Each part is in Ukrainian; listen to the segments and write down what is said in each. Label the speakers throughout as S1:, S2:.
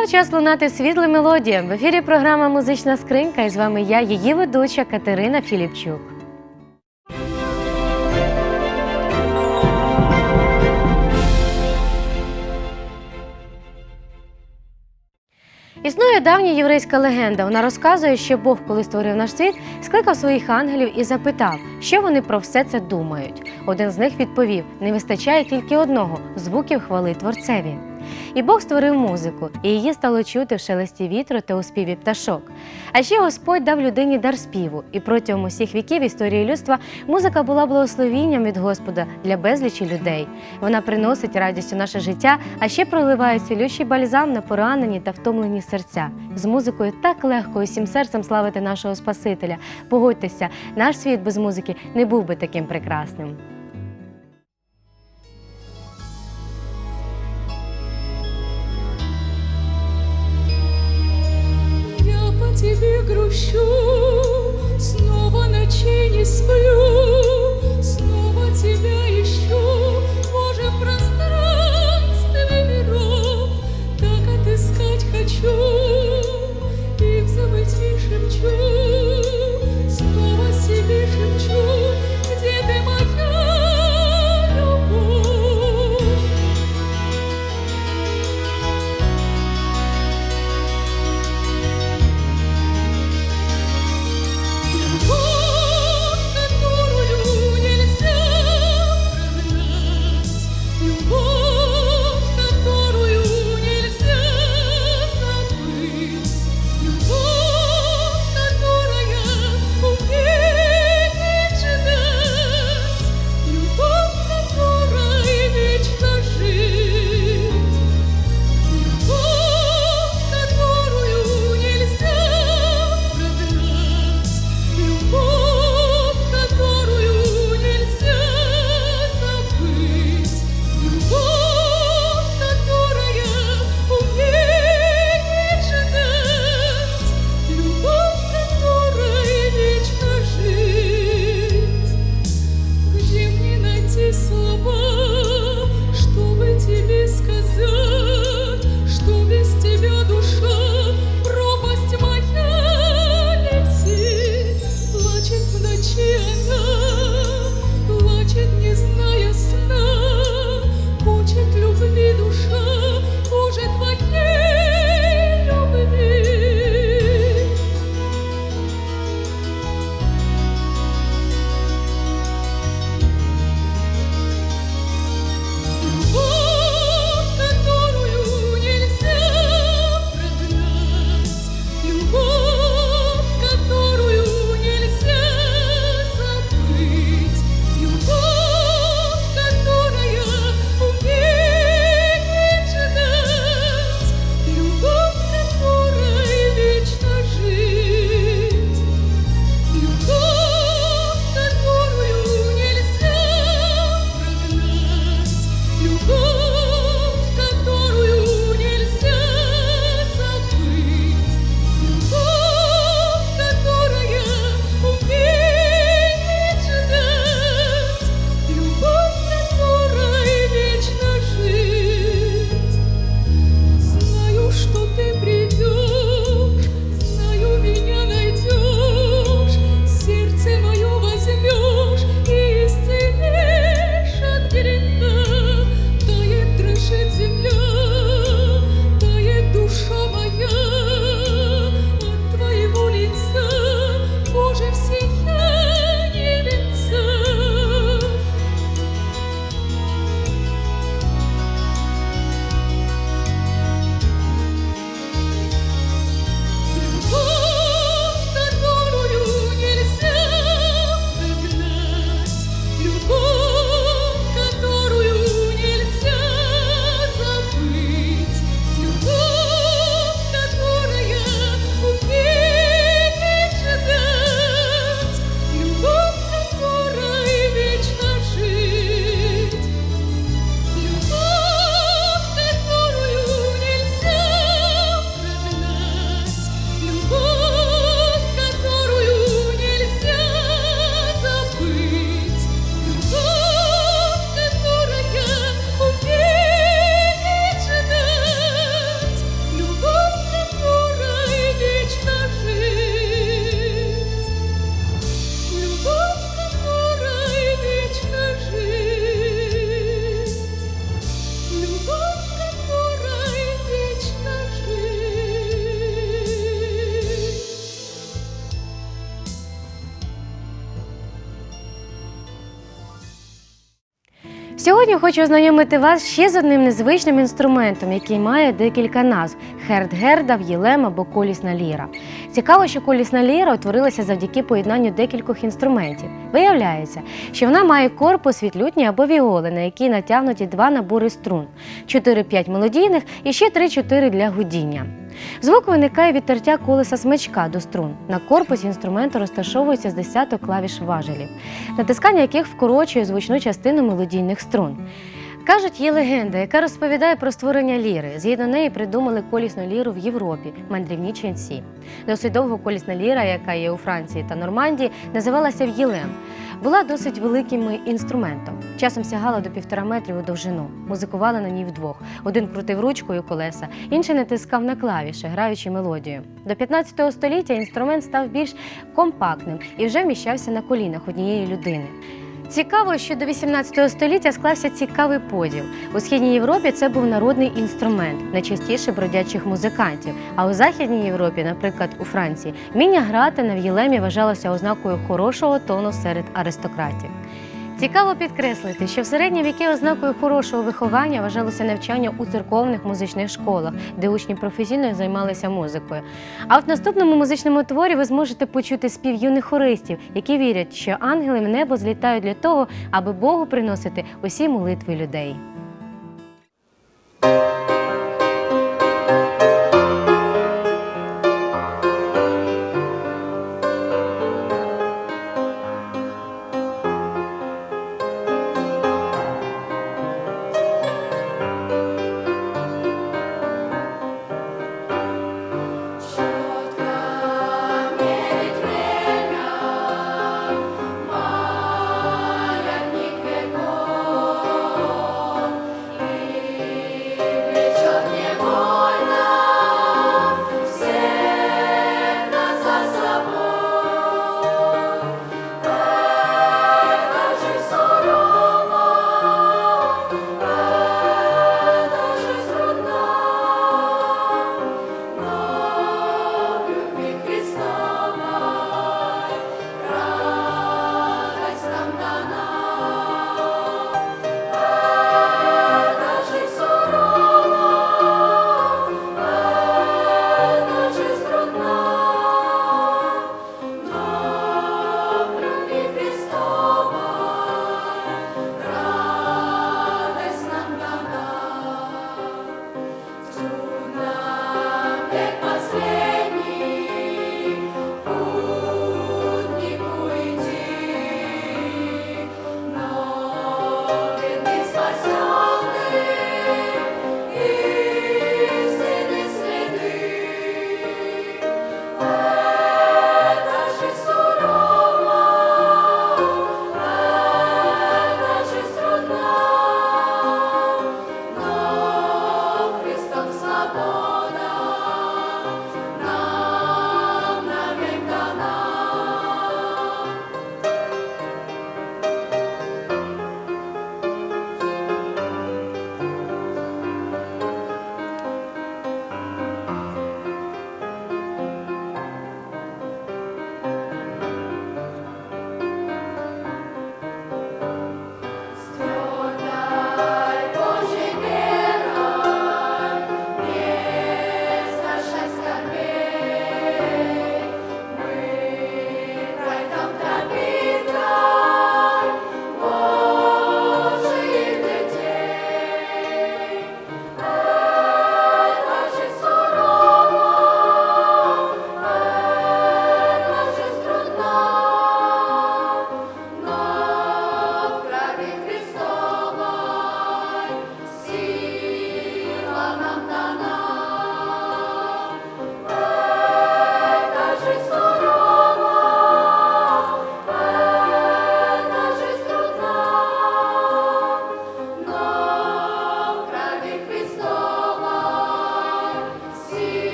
S1: Настав час лунати світлим мелодіям. В ефірі програма Музична скринька і з вами я, її ведуча Катерина Філіпчук. Існує давня єврейська легенда. Вона розказує, що Бог, коли створив наш світ, скликав своїх ангелів і запитав, що вони про все це думають. Один з них відповів: не вистачає тільки одного звуків хвали творцеві. І Бог створив музику, і її стало чути в шелесті вітру та у співі пташок. А ще Господь дав людині дар співу, і протягом усіх віків історії людства музика була благословінням від Господа для безлічі людей. Вона приносить радість у наше життя, а ще проливає цілющий бальзам на поранені та втомлені серця. З музикою так легко усім серцем славити нашого Спасителя. Погодьтеся, наш світ без музики не був би таким прекрасним.
S2: Тебе грущу, снова ночей не сплю, снова тебя хочу
S1: ознайомити вас ще з одним незвичним інструментом, який має декілька назв: хердгерда, в'єлем або колісна ліра. Цікаво, що колісна ліра утворилася завдяки поєднанню декількох інструментів. Виявляється, що вона має корпус від лютні або віоли, на який натягнуті два набори струн: 4-5 мелодійних і ще 3-4 для гудіння. Звук виникає від тертя колеса смичка до струн. На корпусі інструменту розташовується з десяток клавіш важелів, натискання яких вкорочує звучну частину мелодійних струн. Кажуть, є легенда, яка розповідає про створення ліри. Згідно неї придумали колісну ліру в Європі, мандрівні ченці. Досить довго колісна ліра, яка є у Франції та Нормандії, називалася в'єлем. Була досить великим інструментом. Часом сягала до півтора метрів у довжину. Музикували на ній вдвох. Один крутив ручкою колеса, інший натискав на клавіші, граючи мелодію. До 15 століття інструмент став більш компактним і вже вміщався на колінах однієї людини. Цікаво, що до 18 століття склався цікавий поділ. У східній Європі це був народний інструмент, найчастіше бродячих музикантів. А у західній Європі, наприклад, у Франції, вміння грати на в'єлемі вважалося ознакою хорошого тону серед аристократів. Цікаво підкреслити, що в середні віки ознакою хорошого виховання вважалося навчання у церковних музичних школах, де учні професійно займалися музикою. А от в наступному музичному творі ви зможете почути спів юних хористів, які вірять, що ангели в небо злітають для того, аби Богу приносити усі молитви людей.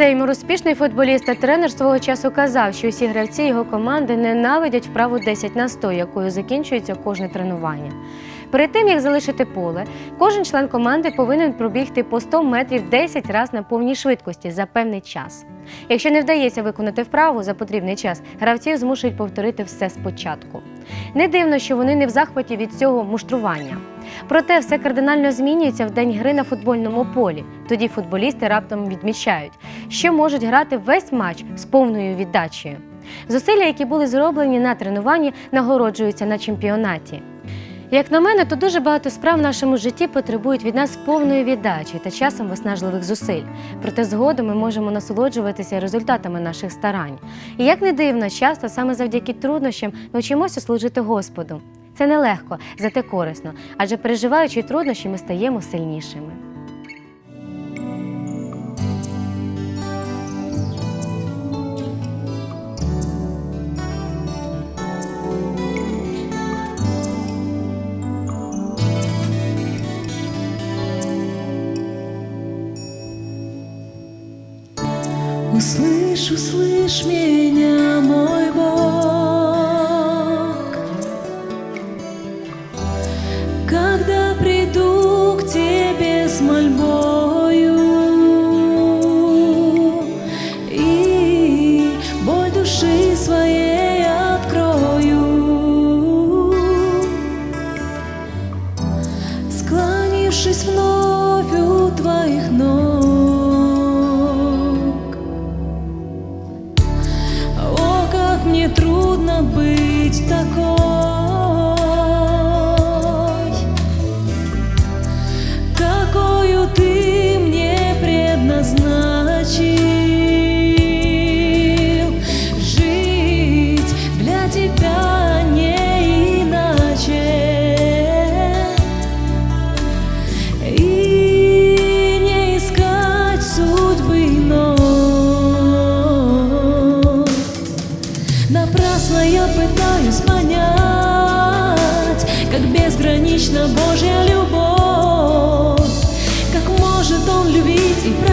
S1: Сеймур, успішний футболіст та тренер свого часу казав, що усі гравці його команди ненавидять вправу 10 на 100, якою закінчується кожне тренування. Перед тим як залишити поле, кожен член команди повинен пробігти по 100 метрів 10 разів на повній швидкості за певний час. Якщо не вдається виконати вправу за потрібний час, гравців змушують повторити все спочатку. Не дивно, що вони не в захваті від цього муштрування. Проте все кардинально змінюється в день гри на футбольному полі. Тоді футболісти раптом відмічають, що можуть грати весь матч з повною віддачею. Зусилля, які були зроблені на тренуванні, нагороджуються на чемпіонаті. Як на мене, то дуже багато справ в нашому житті потребують від нас повної віддачі та часом виснажливих зусиль. Проте згодом ми можемо насолоджуватися результатами наших старань. І як не дивно, часто саме завдяки труднощам ми вчимося служити Господу. Це нелегко, зате корисно, адже переживаючи труднощі, ми стаємо сильнішими.
S2: Услышь, услышь меня, мой Бог,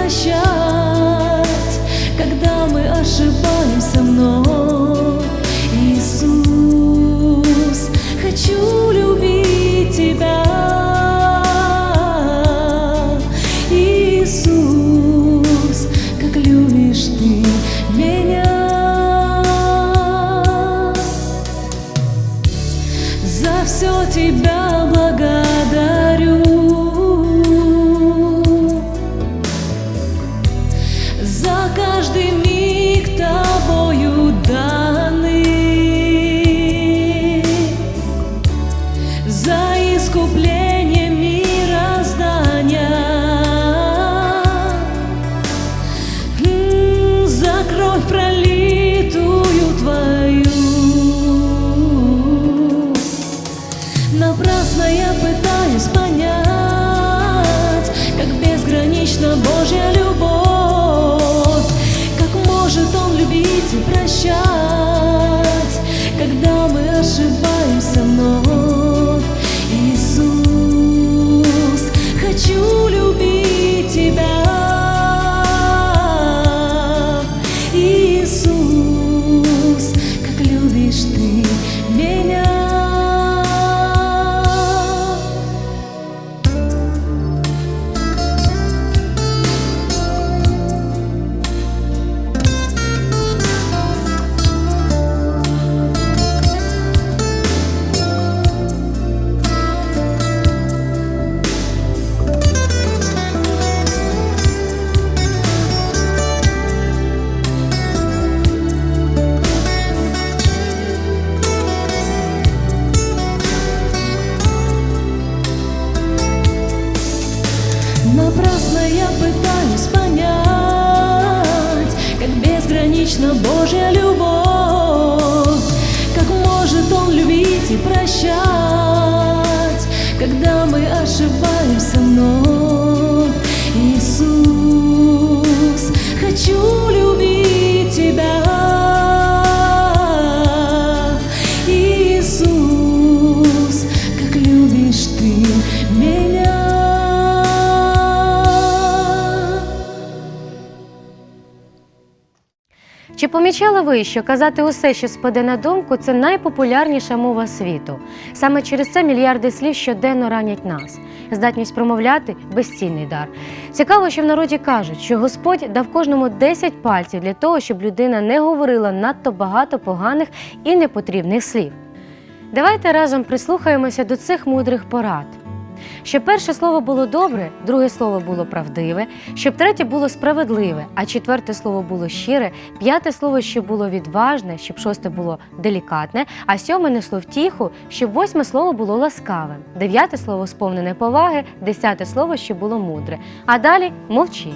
S2: любить безгранична Божья любовь Как может Он любить и прощать Когда мы ошибаемся прощать, когда
S1: Чи помічали ви, що казати усе, що спаде на думку, це найпопулярніша мова світу? Саме через це мільярди слів щоденно ранять нас. Здатність промовляти безцінний дар. Цікаво, що в народі кажуть, що Господь дав кожному 10 пальців для того, щоб людина не говорила надто багато поганих і непотрібних слів. Давайте разом прислухаємося до цих мудрих порад. Щоб перше слово було добре, друге слово було правдиве, щоб третє було справедливе, а четверте слово було щире, п'яте слово, щоб було відважне, щоб шосте було делікатне, а сьоме несло втіху, щоб восьме слово було ласкавим, дев'яте слово сповнене поваги, десяте слово, щоб було мудре. А далі мовчи.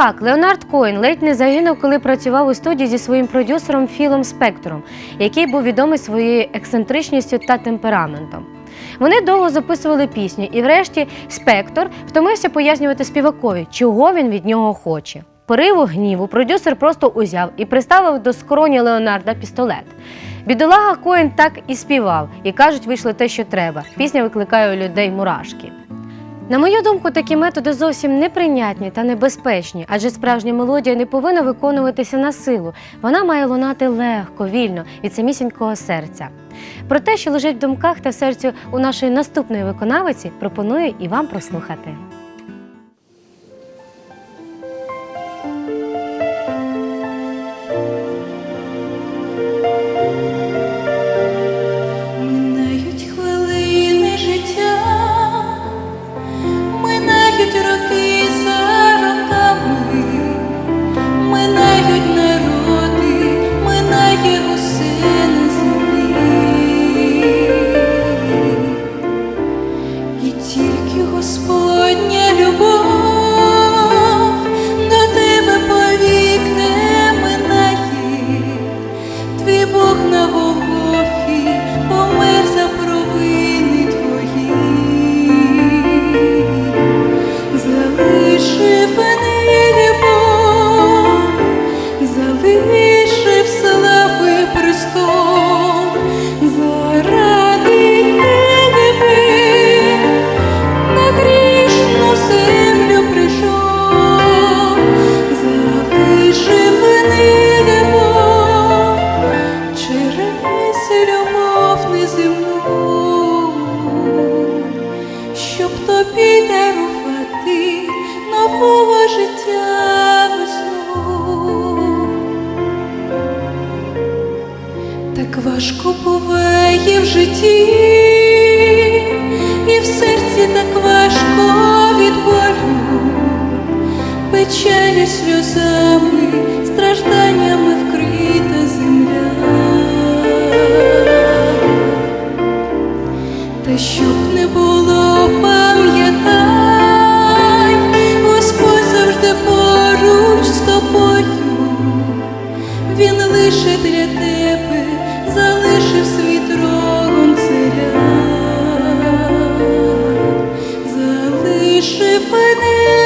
S1: Співак Леонард Коін ледь не загинув, коли працював у студії зі своїм продюсером Філом Спектром, який був відомий своєю ексцентричністю та темпераментом. Вони довго записували пісню, і врешті Спектор втомився пояснювати співакові, чого він від нього хоче. Пориву гніву продюсер просто узяв і приставив до скроні Леонарда пістолет. Бідолага Коін так і співав, і кажуть, вийшло те, що треба. Пісня викликає у людей мурашки. На мою думку, такі методи зовсім неприйнятні та небезпечні, адже справжня мелодія не повинна виконуватися на силу. Вона має лунати легко, вільно від самісінького серця. Про те, що лежить в думках та в серці у нашої наступної виконавиці, пропоную і вам прослухати.
S2: Залишив небо,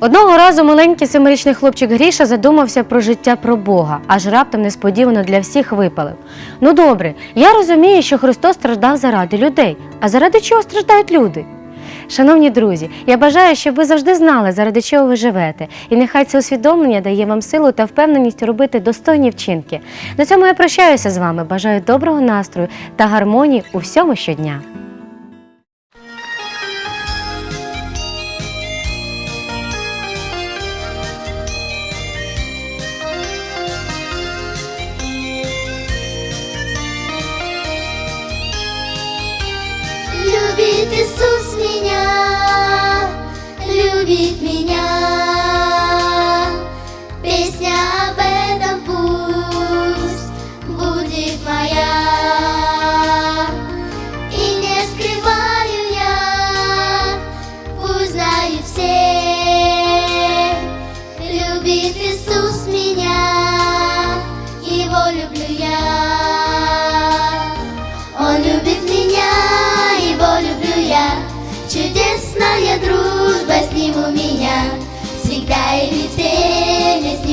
S1: Одного разу маленький семирічний хлопчик Гріша задумався про життя про Бога, аж раптом несподівано для всіх випалив. Ну добре, я розумію, що Христос страждав заради людей. А заради чого страждають люди? Шановні друзі, я бажаю, щоб ви завжди знали, заради чого ви живете, і нехай це усвідомлення дає вам силу та впевненість робити достойні вчинки. На цьому я прощаюся з вами. Бажаю доброго настрою та гармонії у всьому щодня.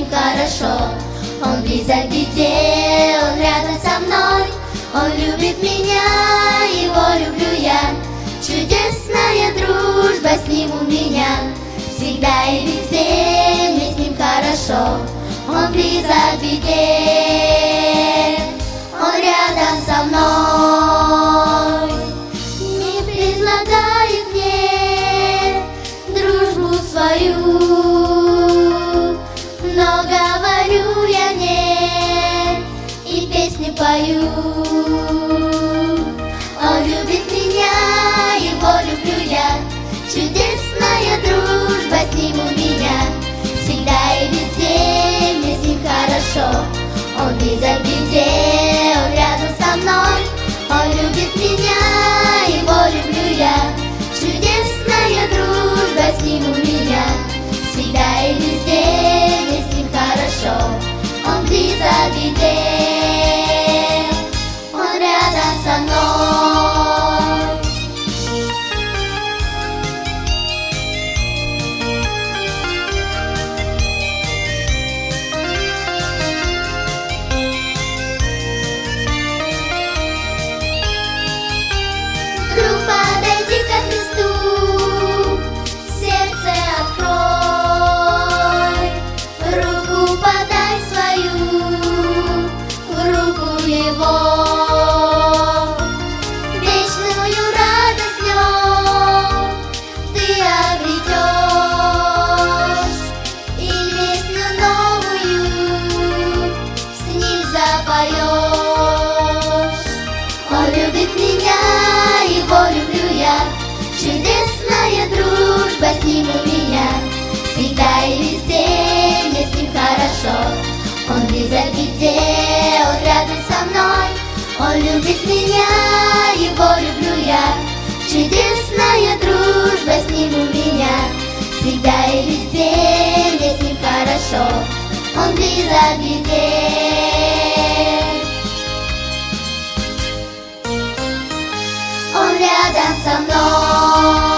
S3: Ним хорошо. Он близок где, он рядом со мной. Он любит меня, его люблю я. Чудесная дружба с ним у меня. Всегда и везде мне с ним хорошо. Он близок где, он рядом со мной Yeah. Он On. Он рядом со мной.